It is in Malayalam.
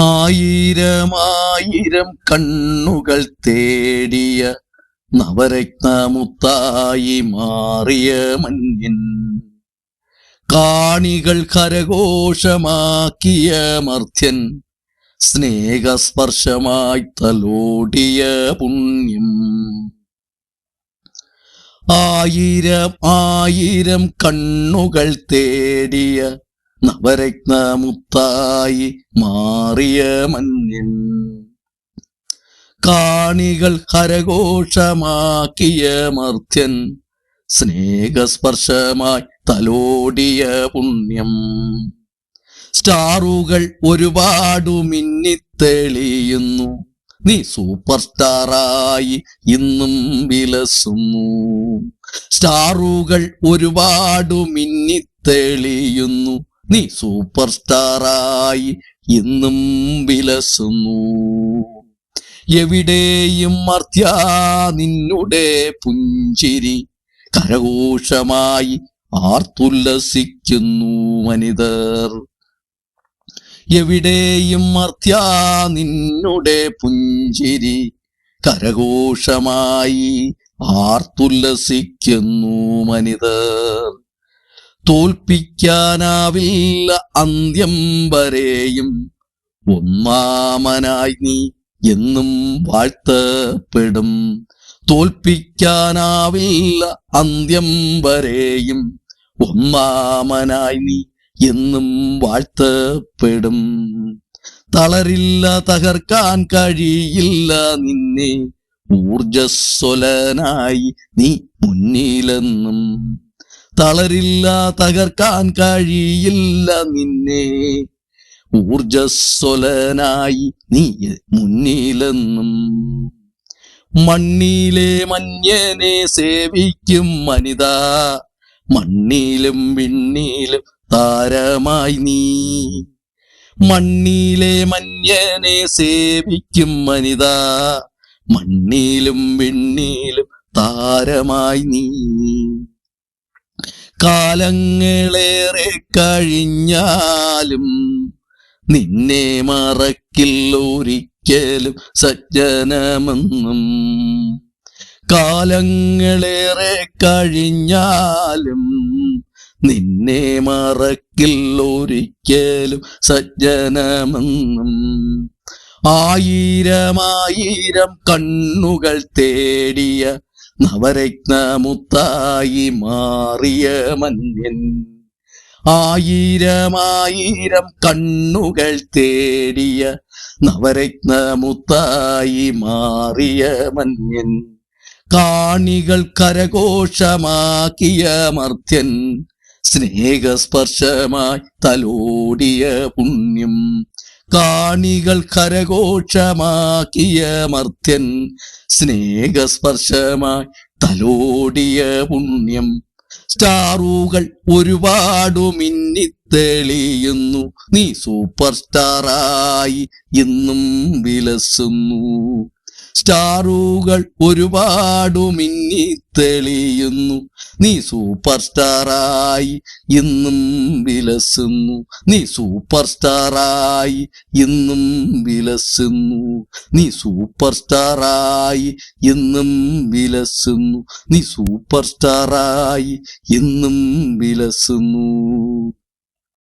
ആയിരമായിരം കണ്ണുകൾ തേടിയ നവരത്നമുത്തായി മാറിയ മഞ്ഞൻ. കാണികൾ കരഘോഷമാക്കിയ മർത്യൻ. സ്നേഹസ്പർശമായി തലോടിയ പുണ്യം. ആയിരം ആയിരം കണ്ണുകൾ തേടിയ നവരത്നമുത്തായി മാറിയ മഞ്ഞൻ. കാണികൾ ഹരഘോഷമാക്കിയ മർത്യൻ. സ്നേഹസ്പർശമായി തലോടിയ പുണ്യം. സ്റ്റാറുകൾ ഒരുപാടു മിന്നിത്തെളിയുന്നു. നീ സൂപ്പർ സ്റ്റാറായി ഇന്നും വിലസുന്നു. സ്റ്റാറുകൾ ഒരുപാടു മിന്നിത്തെളിയുന്നു. നീ സൂപ്പർ സ്റ്റാറായി ഇന്നും വിലസുന്നു. എവിടെയും മർത്യ നിന്നുടെ പുഞ്ചിരി കരഘോഷമായി ആർത്തുല്ലസിക്കുന്നു മനിതർ. എവിടെയും മർത്യ നിന്നുടെ പുഞ്ചിരി കരഘോഷമായി ആർത്തുല്ലസിക്കുന്നു മനിതർ. തോൽപ്പിക്കാനാവില്ല അന്ത്യം വരെയും. ഒന്നാമനായി നീ എന്നും വാഴ്ത്തപ്പെടും. തോൽപ്പിക്കാനാവില്ല അന്ത്യം വരെയും. ഒന്നാമനായി നീ എന്നും വാഴ്ത്തപ്പെടും. തളരില്ല തകർക്കാൻ കഴിയില്ല നിന്നെ. ഊർജസ്വലനായി നീ മുന്നിലെന്നും തളരില്ല തകർക്കാൻ കഴിയില്ല നിന്നെ. ഊർജസ്വലനായി നീ മുന്നിലെന്നും. മണ്ണിലെ മഞ്ഞനെ സേവിക്കും മനിത മണ്ണിലും വിണ്ണിലും താരമായി നീ. മണ്ണിലെ മഞ്ഞനെ സേവിക്കും മനിത മണ്ണിലും വിണ്ണിലും താരമായി നീ. കാലങ്ങളേറെ കഴിഞ്ഞാലും നിന്നെ മറക്കില്ലൊരിക്കലും സജ്ജനമെന്നും. കാലങ്ങളേറെ കഴിഞ്ഞാലും നിന്നെ മറക്കില്ലൊരിക്കലും സജ്ജനമെന്നും. ആയിരമായിരം കണ്ണുകൾ തേടിയ നവരത്നമുത്തായി മാറിയ മന്യൻ ആയിരമായിരം കണ്ണുകൾ തേടിയ നവരത്നമുത്തായി മാറിയ മന്യൻ കാണികൾ കരഘോഷമാക്കിയ മർത്യൻ. സ്നേഹസ്പർശമായി തലോടിയ പുണ്യം. കാണികൾ കരഘോഷമാക്കിയ മർത്യൻ സ്നേഹസ്പർശമായി തലോടിയ പുണ്യം. സ്റ്റാറുകൾ ഒരുപാടു മിന്നിത്തെളിയുന്നു. നീ സൂപ്പർ സ്റ്റാറായി ഇന്നും വിലസുന്നു. സ്റ്റാറുകൾ ഒരുപാടു മിന്നിത്തെളിയുന്നു നീ സൂപ്പർ സ്റ്റാറായി ഇന്നും വിലസുന്നു. നീ സൂപ്പർ സ്റ്റാറായി ഇന്നും വിലസുന്നു. നീ സൂപ്പർ സ്റ്റാറായി ഇന്നും വിലസുന്നു. നീ സൂപ്പർ സ്റ്റാറായി ഇന്നും വിലസുന്നു.